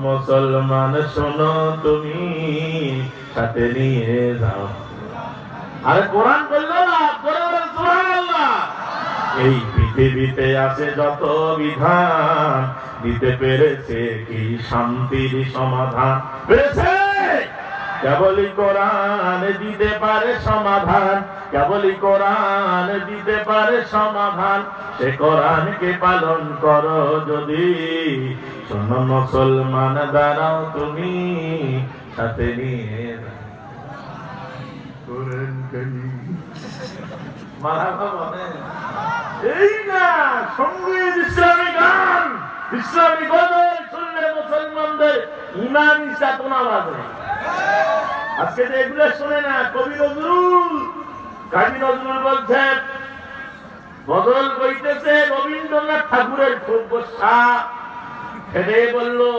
মুসলমান শোনো তুমি সাথে নিয়ে যাও। আরে কোরআন বলল না? কোরআন সুবহানাল্লাহ। এই পৃথিবীতে আছে যত বিধান দিতে পেরেছে কি শান্তির সমাধান? পেরেছে? কেবলই কোরআন দিতে পারে সমাধান, কেবলই কোরআন দিতে পারে সমাধান সে কোরআনকে পালন করো যদি শোনো মুসলমান দাঁড়াও তুমি সাথে নিয়ে। কোরআন। এই না সংগীত ইসলামী গান, ইসলামী গজল শুনলে মুসলমানদের ইমান চেতনা বাজে আজকে তো এগুলো শোনে না, কবি নজরুল, কাজী নজরুল বলছে, বদল বইতেছে রবীন্দ্রনাথ ঠাকুরের খুব গোসা বলল